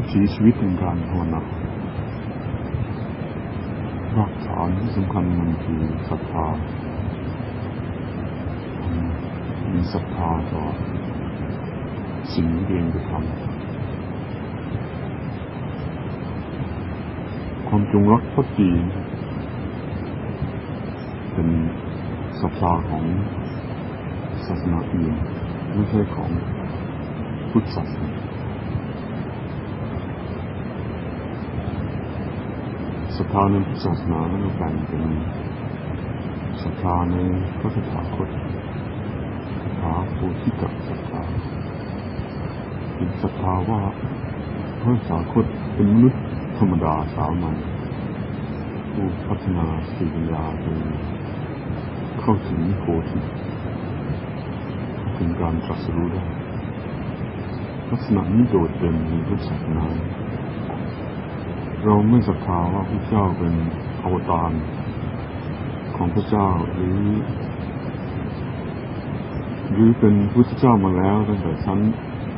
วิถีชีวิตในการภาวนาหลักฐานที่สำคัญมันคือศรัทธามีศรัทธาต่อสิ่งที่เองจะทำความจงรักภักดีเป็นศรัทธาของศาสนาอื่นไม่ใช่ของพุทธศาสนา ศรัทธาในพุทธศาสนานั้นแบ่งเป็นศรัทธาในพระตถาคตศรัทธาโพธิกัศรัทธาเป็นศรัทธาว่าพระสาคตเป็นมนุษย์ธรรมดาสามัญผู้พัฒนาสิปัญญาจนเข้าถึงโพธิถึงการตรัสรู้ได้ลักษณะนี้โดดเด่นในพุทธศาสนา เราไม่ศรัทธาว่าพระเจ้าเป็นอวตารของพระเจ้าหรือ หรือเป็นพุทธเจ้ามาแล้วตั้งแต่ชั้น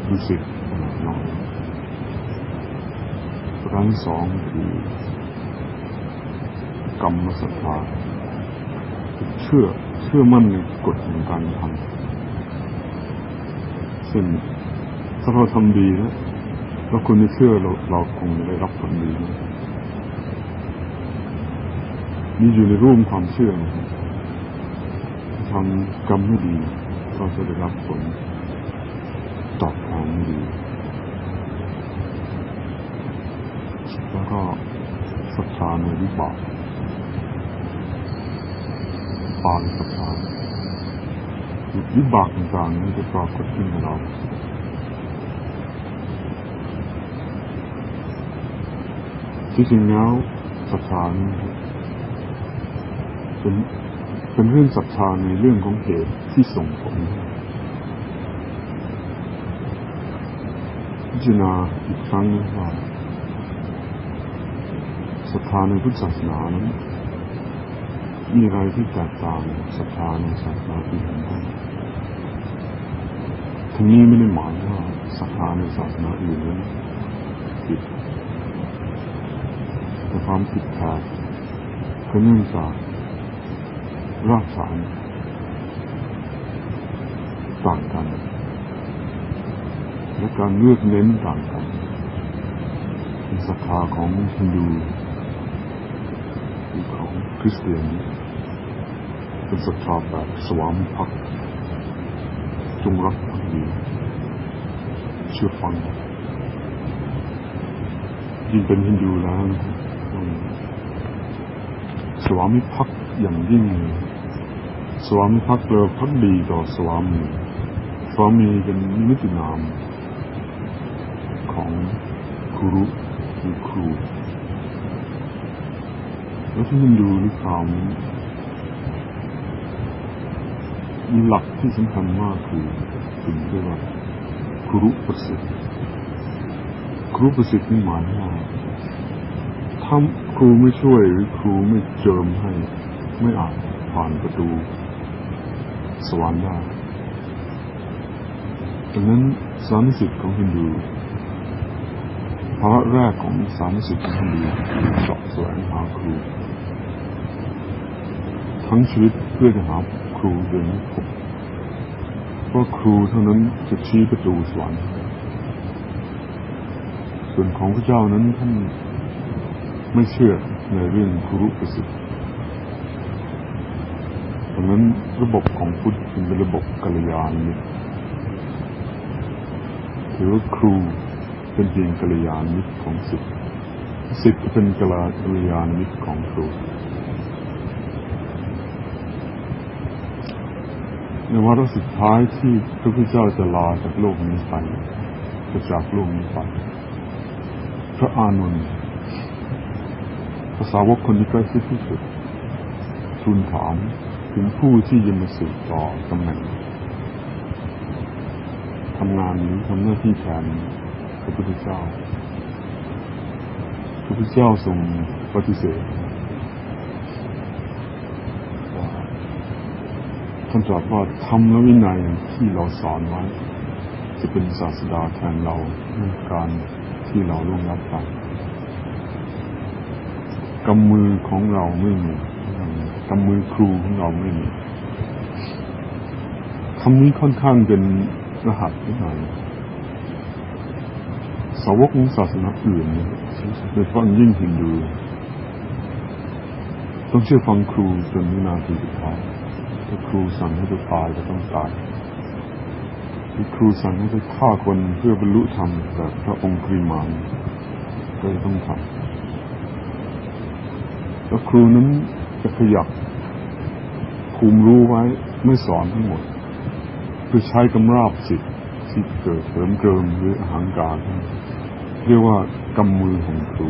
ดุสิตขนาดน้อยประการที่สองคือกรรมศรัทธาเชื่อเชื่อมั่นในกฎแห่งการทำซึ่งถ้าเราทำดีแล้ว แล้วคนที่เชื่อเราเราคงได้รับผลดีนี่อยู่ในรูปความเชื่อนะทำกรรมไม่ดีก็จะได้รับผลตอบแทนไม่ดี แล้วก็ศรัทธาในวิบากปานศรัทธาวิบากต่างๆนี่จะปรากฏขึ้นในเรา ที่จริงแล้วศรัทธานี้เป็นเป็นเรื่องศรัทธาในเรื่องของเหตุที่ส่งผลพิจารณาอีกครั้งนึงว่าศรัทธาในพุทธศาสนานั้นมีอะไรที่แตกต่างศรัทธาในศาสนาอื่นบ้างทั้งนี้ไม่ได้หมายว่าศรัทธาในศาสนาอื่นนั้นผิด ความผิดแท้ก็เนื่องจากรากฐานต่างกัน และการเลือกเน้นต่างกันศรัทธาของฮินดูหรือของคริสเตียนเป็นศรัทธาแบบสวามิภักดิ์จงรักภักดีเชื่อฟังยิ่งเป็นฮินดูแล้ว สวามิภักดิ์อย่างยิ่ง สวามิภักดิ์เราพักดีต่อสวามี สวามีเป็นนิตินาม ของครูหรือครู แล้วที่ฮินดูหรือพรามมีหลักที่สำคัญมากคือสิ่งที่เรียกว่าครูประสิทธิ์ครูประสิทธิ์นี่หมายว่าถ้า รูไม่ช่วยหรือครูไม่เจิมให้ ไม่อาจผ่านประตู สวรรค์ได้ดังนั้นสามิสิทธิ์ของฮินดูภาระแรกของสามิสิทธิ์ของฮินดูเสาะแสวงหาครู ทั้งชีวิตเพื่อจะหาครูโดยไม่พบเพราะครูเท่านั้นจะชี้ประตูสวรรค์ส่วนของพระเจ้านั้นท่าน ไม่เชื่อในเรื่องครุประสิทธิ์ดังนั้นระบบของพุทธเป็นระบบกัลยาณมิตรถือว่าครูเป็นเพียงกัลยาณมิตรของศิษย์ศิษย์เป็นกัลยาณมิตรของครูในวาระสุดท้ายที่พระพุทธเจ้าจะลาจากโลกนี้ไปจะจากโลกนี้ไปพระอานนท์ ภาษาวกคนที่ใกล้ชิดที่สุดทูลถามถึงผู้ที่จะมาสืบต่อตำแหน่งทำงานนี้ทำหน้าที่แทนพระพุทธเจ้าพระพุทธเจ้าทรงปฏิเสธท่านตรัสว่าธรรมและวินัยที่เราสอนไว้ จะเป็นศาสดาแทนเราในการที่เราล่วงรับไป กำมือของเราไม่มีกำมือครูของเราไม่มีคำนี้ค่อนข้างเป็นรหัสนิดหน่อยสาวกของศาสนาอื่นโดยเฉพาะยิ่งฮินดู ต้องเชื่อฟังครูจนวินาทีสุดท้ายถ้าครูสั่งให้จะตายก็ต้องตายที่ครูสั่งให้ไปฆ่าคนเพื่อบรรลุธรรมแบบพระองค์ครีมานก็จะต้องทำ แล้วครูนั้นจะขยับภูมิรู้ไว้ไม่สอนทั้งหมดเพื่อใช้กำราบสิทธิ์ที่เกิดเสริมเกิมหรืออาหางการ เรียกว่ากำมือของครู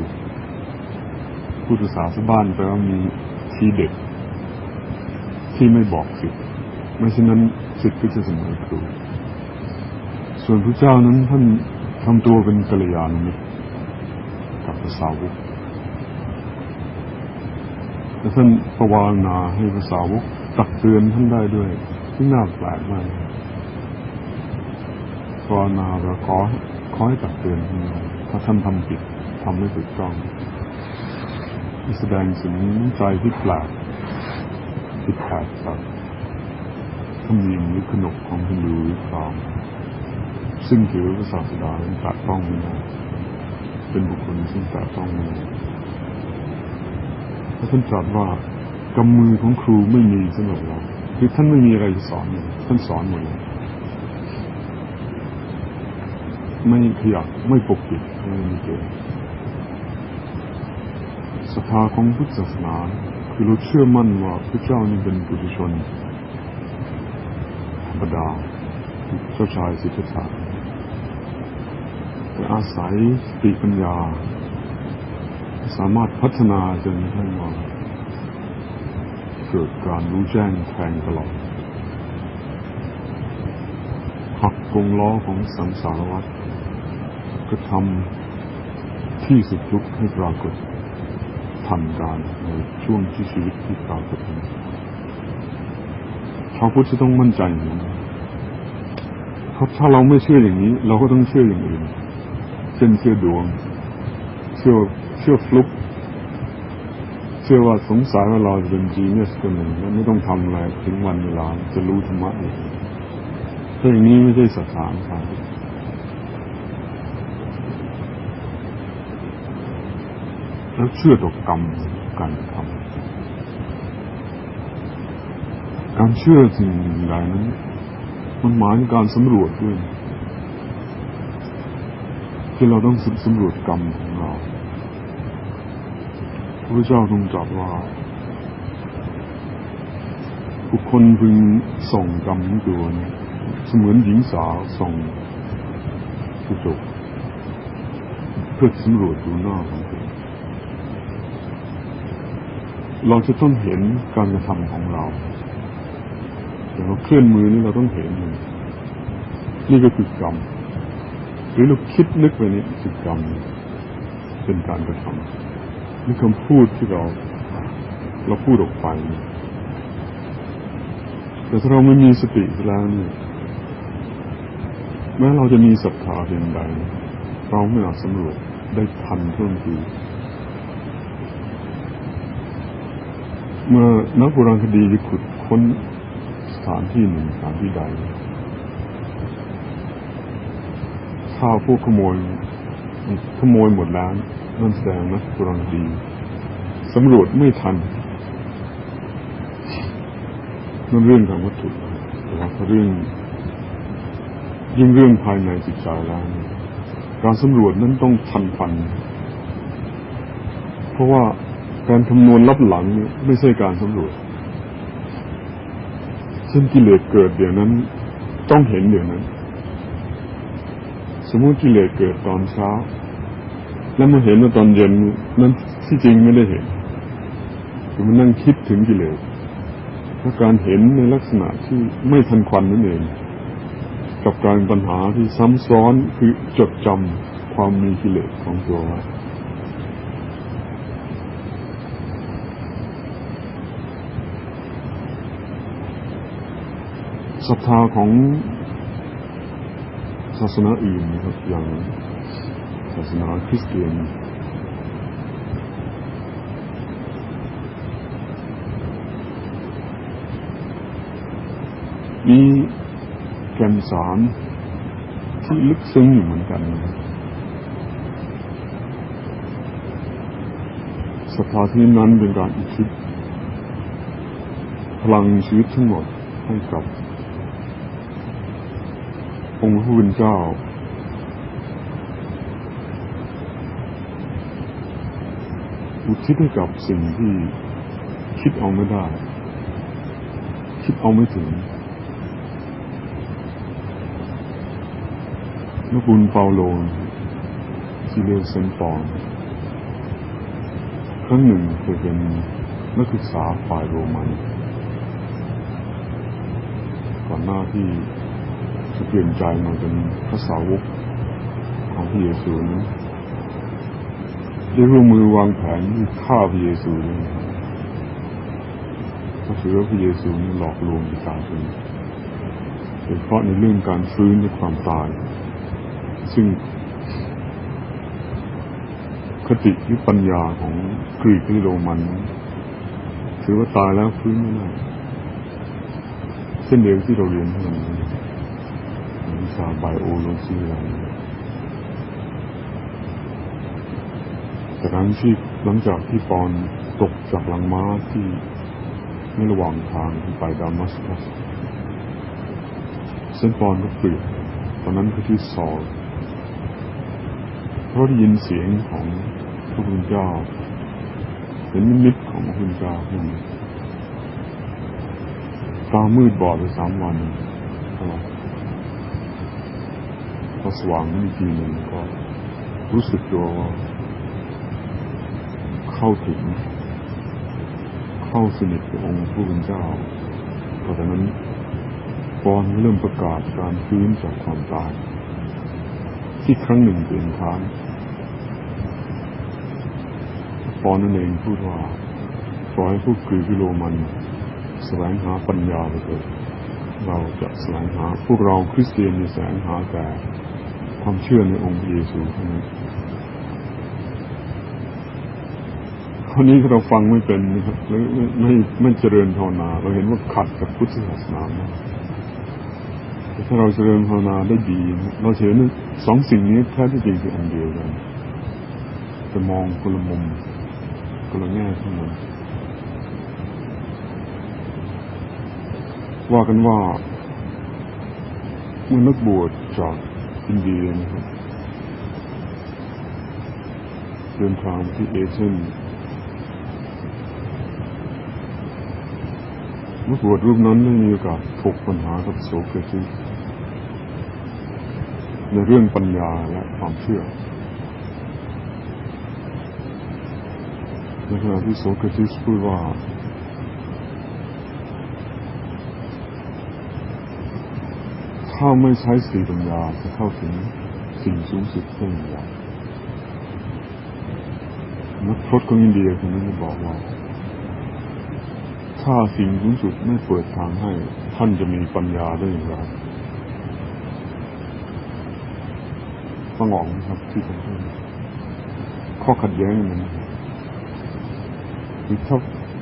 ผู้ศึกษาสบ้านแปลว่ามีทีเด็ดที่ไม่บอกสิทธิ์ไม่เช่นนั้นสิทธิ์ก็จะเสมอครูส่วนพระเจ้านั้นท่านทำตัวเป็นกัลยาณมิตรกับภาษาวก และท่านประวานาให้ภาษาวกตักเตือนท่านได้ด้วยที่น่าแปลกมากภาวนาเราขอขอให้ตักเตือนท่านถ้าท่านทำผิดทำไม่ถูกต้องแสดงถึงใจที่แปลกที่แปลกจากธรรมเนียมหรือขนบของฮินดูหรือพราหมณ์ซึ่งถือว่าศาสดาเป็นแตะต้องไม่ได้เป็นบุคคลซึ่งแตะต้องไม่ได้ และท่านตรัสว่ากำมือของครูไม่มีสำหรับเราคือท่านไม่มีอะไรสอนเลยท่านสอนหมดเลยไม่ขยับไม่ปกปิดไม่มีเกินศรัทธาของพุทธศาสนา คือเราเชื่อมั่นว่าพระเจ้านี่เป็นปุถุชนธรรมดาเจ้าชายสิทธัตถะแต่อาศัยสติปัญญา สามารถพัฒนาจนให้ว่าเกิดการรู้แจ้งแทงตลอดหักกงล้อของสังสารวัฏก็ทำที่สุดทุกข์ให้ปรากฏทันการในช่วงที่ชีวิตที่ปรากฏนี้ชาวพุทธจะต้องมั่นใจอย่างนี้เพราะถ้าเราไม่เชื่ออย่างนี้ เราก็ต้องเชื่ออย่างอื่น เช่นเชื่อดวง เชื่อ เชื่อฟลุกเชื่อว่าสงสัยว่าเราจะเป็นจีเนสคนหนึ่งแล้วไม่ต้องทำอะไรถึงวันเวลาจะรู้ธรรมะเองถ้าอย่างนี้ไม่ใช่ศรัทธาครับแล้วเชื่อต่อกรรมการทำการเชื่อสิ่งใดนั้น มันหมายถึงการสำรวจด้วย ที่เราต้องสำรวจกรรม พระเจ้าทรงตรัสว่าบุคคลพึงส่งกรรมของตัวเสมือนหญิงสาวส่งกระจกเพื่อสำรวจดูหน้าของตัวเราจะต้องเห็นการกระทำของเราอย่างเราเคลื่อนมือนี่เราต้องเห็นนนี่ก็คือกรรมหรือเราคิดนึกไปนี่คือกรรมเป็นการกระทำ นี่คำพูดที่เรา เราพูดออกไปแต่ถ้าเราไม่มีสติแล้วเนี่ยแม้เราจะมีศรัทธาเพียงใด เราไม่อาจสำรวจได้ทันเท่าทีเมื่อนักโบราณคดีจะขุดค้นสถานที่หนึ่งสถานที่ใดถ้าพวกขโมย ขโมยหมดแล้ว นั่นแสดงนักราณคดีสำรวจไม่ทันนั่นเรื่องของวัตถุแต่ว่าเรื่องยิ่งเรื่องภายในจิตใจแล้วการสำรวจนั้นต้องทันฟัน เพราะว่าการคำนวณลับหลังไม่ใช่การสำรวจเช่นกิเลสเกิดเดี๋ยวนั้น ต้องเห็นเดี๋ยวนั้น สมมติกิเลสเกิดตอนเช้า แล้วมาเห็นว่าตอนเย็นนั้นที่จริงไม่ได้เห็นคือมันนั่งคิดถึงกิเลสถ้าการเห็นในลักษณะที่ไม่ทันควันนั่นเองกับการปัญหาที่ซ้ำซ้อนคือจดจำความมีกิเลสของตัวไว้ศรัทธาของศาสนาอื่นนะครับอย่าง ศาสนาคริสเตียนมีแก่นสารที่ลึกซึ้งอยู่เหมือนกันนะครับศรัทธาที่นั้นเป็นการอุทิศพลังชีวิตทั้งหมดให้กับ องค์พระผู้เป็นเจ้า อุทิศให้กับสิ่งที่คิดเอาไม่ได้ คิดเอาไม่ถึงนักบุญเปาโลที่เรียกเซนต์ปอนครั้งหนึ่งเคยเป็นนักศึกษาฝ่ายโรมัน ก่อนหน้าที่จะเปลี่ยนใจมาเป็นพระสาวกของพระเยซูนั้น ได้ร่วมมือวางแผนที่ฆ่าพระเยซูด้วยนะครับเพราะถือว่าพระเยซูนี่หลอกลวงประชาชนโดยเฉพาะในเรื่องการฟื้นจากความตาย ซึ่งคติหรือปัญญาของกรีกหรือโรมันถือว่าตายแล้วฟื้นไม่ได้เช่นเดียวที่เราเรียนเมื่อนี้วิชาไบโอโลจีอะไร แต่ครั้งที่หลังจากที่ปอนตกจากหลังม้าที่ในระหว่างทางที่ไปดามัสกัสเส้นปอนก็เปลี่ยนตอนนั้นคือที่ซอลเพราะได้ยินเสียงของพระพุทธเจ้าเห็นนิมิตของพระพุทธเจ้าขึ้นตามืดบอดไปสามวันพอสว่างนอีกทีหนึ่งก็รู้สึกตัวว่า เข้าถึง เข้าสนิทกับองค์ผู้เป็นเจ้าเพราะฉะนั้นปอนเริ่มประกาศการฟื้นจากความตาย ที่ครั้งหนึ่งเป็นทางปอนนั่นเองพูดว่าปล่อให้พวกกรีกโรมันแสวงหาปัญญาไปเถิดเราจะแสวงหาพวกเราคริสเตียนจะแสวงหาแต่ความเชื่อในองค์เยซูเท่านั้น คนนี้เราฟังไม่เป็นนะครับหรือไม่ไม่ไม่เจริญภาวนา เราเห็นว่าขัดกับพุทธศาสนาถ้าเราเจริญภาวนาได้ดี เราเห็นสองสิ่งนี้แท้ที่จริงคืออันเดียวกันจะมองคนลมุมคนลแง่ทั้งหมดว่ากันว่าเมื่อนักบวชจากอินเดียนะครับเดินทางที่เอเธน นักบวชรูปนั้นได้มีโอกาสถกปัญหากับโสเครติในเรื่องปัญญาและความเชื่อในขณะที่โสเครติสพูดว่า ถ้าไม่ใช้สติปัญญาจะเข้าถึงสิ่งสูงสุดได้อย่างไรนักพรตของอินเดียคนนี้บอกว่า ถ้าสิ่งสูงสุดไม่เปิดทางให้ ท่านจะมีปัญญาได้อย่างไรฟังออกไหมครับที่ผมพูดข้อขัดแย้งมันคือถ้า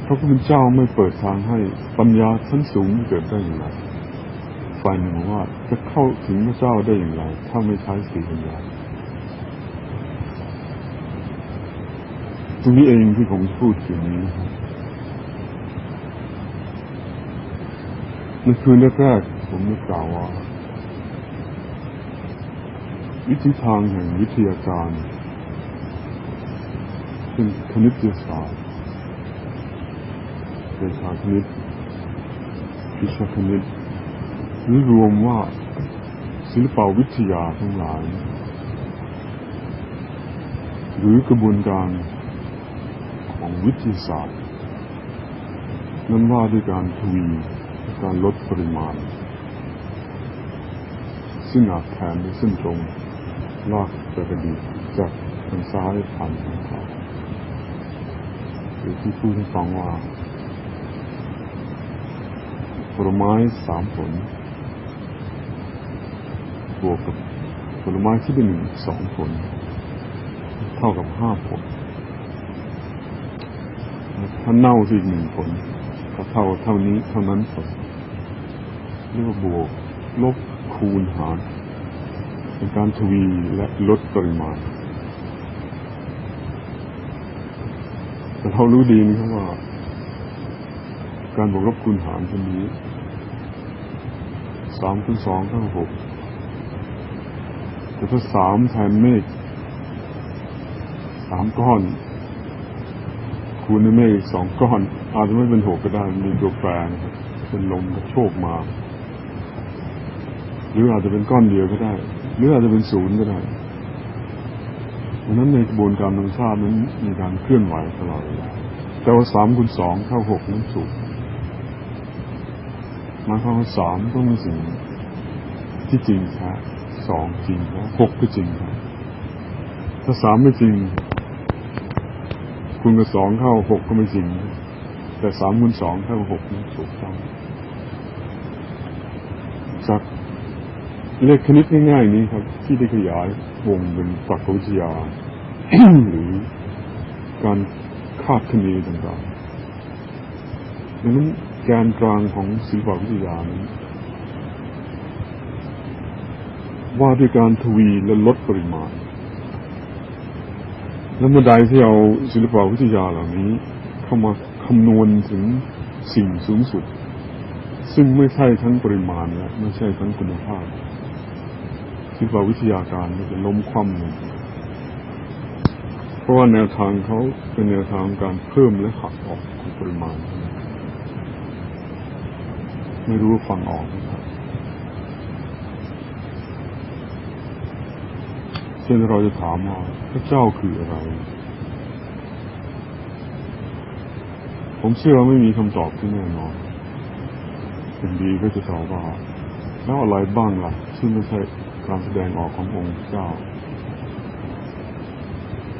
พระพุทธเจ้าไม่เปิดทางให้ ปัญญาชั้นสูงเกิดได้อย่างไรฝ่ายหนึ่งว่าจะเข้าถึงพระเจ้าได้อย่างไร ถ้าไม่ใช้สติปัญญาตรงนี้เองที่ผมพูดถึงนี้นะครับ ในคืนแรกๆผมได้กล่าวว่า วิธีทางแห่งวิทยาการเช่นคณิตศาสตร์เศรษฐาคณิตพิชคณิตหรือรวมว่าศิลปวิทยาทั้งหลาย หรือกระบวนการของวิทยาศาสตร์ นั้นว่าด้วยการทวี การลดปริมาณ ซึ่งอาจแทนด้วยเส้นตรงลากจากอดีจากทางซ้ายผ่านทางขวาหรือที่พูดให้ฟังว่าผลไม้สามผลบวกกับผลไม้ที่เป็นหนึ่งสองผล เท่ากับห้าผลถ้าเน่าสิอีกหนึ่งผล เท่าเท่านี้เท่านั้นเรียกว่าบวกลบคูณหารเป็นการทวีและลดปริมาณแต่เรารู้ดีนะครับว่า การบวกลบคูณหารตัวนี้สามคูณสองเท่าหกแต่ถ้าสามแทนเมฆสามก้อน คูณด้วยเมฆสองก้อน อาจจะไม่เป็นหกก็ได้มีตัวแปรนะครับเป็นลมกระโชกมา หรืออาจจะเป็นก้อนเดียวก็ได้ หรืออาจจะเป็นศูนย์ก็ได้ดังนั้นในกระบวนการธรรมชาตินั้นมีการเคลื่อนไหวตลอดเวลาแต่ว่าสามคูณสองเท่าหกนั้นสูงหมายความว่าสามต้องมีสิ่งที่จริงแท้สองจริงแท้หกก็จริงแท้ถ้าสามไม่จริง คูณกับสองเท่าหกก็ไม่จริง แต่สามคูณสองเท่าหกนั้นถูกต้องจากเลขคณิตง่ายๆนี้ครับ ที่ได้ขยายวงเป็นตรรกวิทยา หรือการคาดคะเนต่างๆดังนั้นแกนกลางของศิลปวิทยานั้ว่าด้วยการทวีและลดปริมาณ และเมื่อใดที่เอาศิลปวิทยาเหล่านี้ เข้ามาคำนวณถึงสิ่งสูงสุด ซึ่งไม่ใช่ทั้งปริมาณและไม่ใช่ทั้งคุณภาพศิลปวิทยาการมันจะล้มคว่ำลงเพราะว่าแนวทางเขาเป็นแนวทางการเพิ่มและหักออกของปริมาณ ไม่รู้ฟังออกไหมครับ เช่นเราจะถามว่าพระเจ้าคืออะไร ผมเชื่อว่าไม่มีคำตอบที่แน่นอนเป็นดีก็จะตอบว่าแล้วอะไรบ้างล่ะซึ่งไม่ใช่การแสดงออกขององค์เจ้า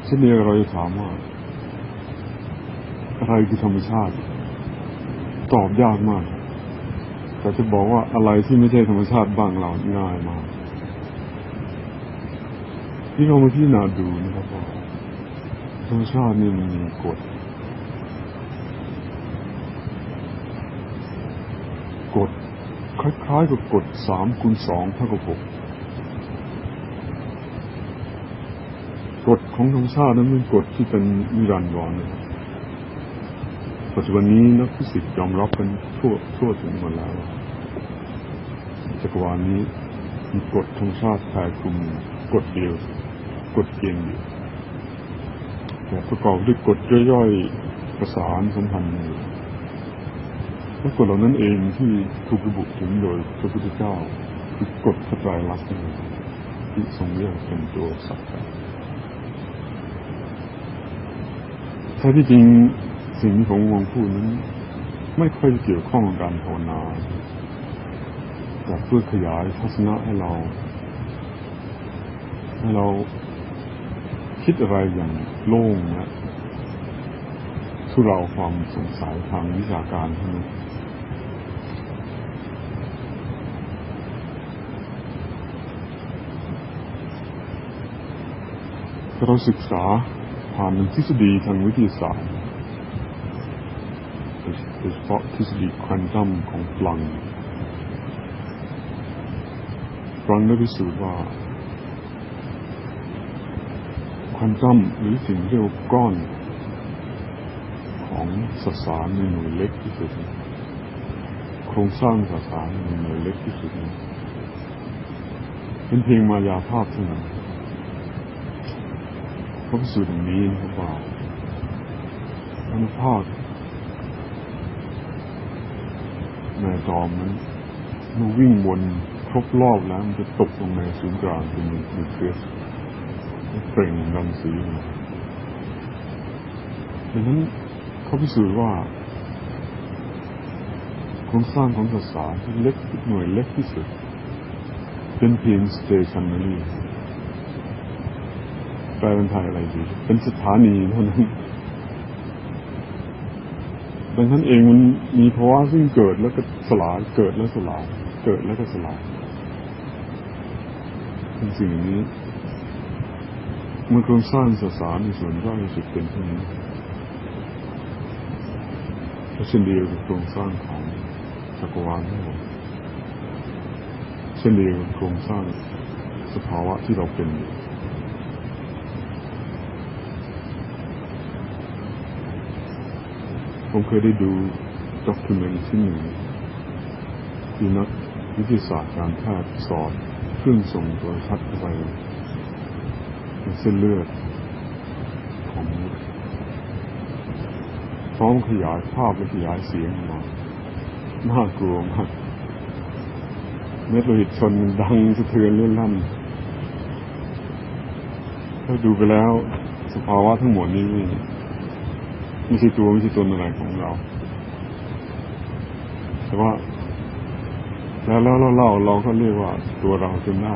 เช่นนี้เราจะถามว่าอะไรคือธรรมชาติ ตอบยากมาก แต่จะบอกว่าอะไรที่ไม่ใช่ธรรมชาติบ้างเราง่ายมาก ที่เรามาที่นาดูนะครับว่าธรรมชาตินี่มันมีกฎกฎคล้ายๆกับกฎสามคูณสองเท่ากับหกกฎของธรรมชาตินั้นเป็นกฎที่เป็นนิรันดรนะครับปัจจุบันนี้นักฟิสิกส์ยอมรับกันทั่วทั่วถึงหมดแล้วจักรวาลนี้มีกฎธรรมชาติแผ่คลุมกฎเดียว กฎเกณฑ์เดียวแต่ประกอบด้วยกฎย่อยๆประสานสัมพันธ์อยู่และกฎเหล่านั้นเองที่ถูกระบุถึงโดยพระพุทธเจ้า คือกฎพระไตรลักษณ์ที่ทรงเรียกเป็นตัวสัจจะแท้ที่จริงสิ่งที่ผมมองพูดนั้น ไม่ค่อยเกี่ยวข้องกับการภาวนาแต่เพื่อขยายทัศนะให้เรา ให้เรา คิดอะไรอย่างโล่งและทุเราความสงสัยทางวิชาการเท่านั้นเราศึกษาผ่านทฤษฎีทางวิทยาศาสตร์โดยเฉพาะทฤษฎีควอนตัมของพลังพลังได้พิสูจน์ว่า ควอนตัมหรือสิ่งที่เรียกว่าก้อนของสสารในหน่วยเล็กที่สุด โครงสร้างสสารในหน่วยเล็กที่สุดเป็นเพียงมายาภาพเท่านั้นเขาพิสูจน์อย่างนี้นะครับว่าอนุภาคในจอมนั้นมื่อวิ่งวนครบรอบแล้วมันจะตกลงในศูนย์กลางเป็นนิวเคลียส เปล่งรังสีมาดังนั้นเขาพิสูจน์ว่าโครงสร้างของสสาที่เล็กหน่วยเล็กที่สุด เป็นเพียง stationary แปลเป็นไทยอะไรดีเป็นสถานีเท่านั้นดังนั้นเองมันมีภาวะซึ่งเกิดแล้วก็สลาย เกิดแล้วสลาย เกิดแล้วก็สลายเป็นสิ่งนี้ มันโครงสร้างสสารในส่วนย่อยสุดเป็นเท่านี้และเช่นเดียวกับโครงสร้างของจักรวาลทั้งหมดเช่นเดียวกับโครงสร้างสภาวะที่เราเป็นอยู่ผมเคยได้ดูด็อกิเมนต์ที่หนึ่งที่นักวิทยาศาสตร์การแพทย์สอดเครื่องส่งโทรทัศน์เข้าไป เส้นเลือดของมนุษย์พร้อมขยายภาพและขยายเสียงมาน่ากลัวมากเม็ดโลหิตชนดังสะเทือนเลื่อนลั่นถ้าดูไปแล้ว สภาวะทั้งหมดนี้ไม่ใช่ตัวไม่ใช่ตนอะไรของเรา แต่ว่า แล้วแล้วเราเราเราก็เรียกว่าตัวเราจนได้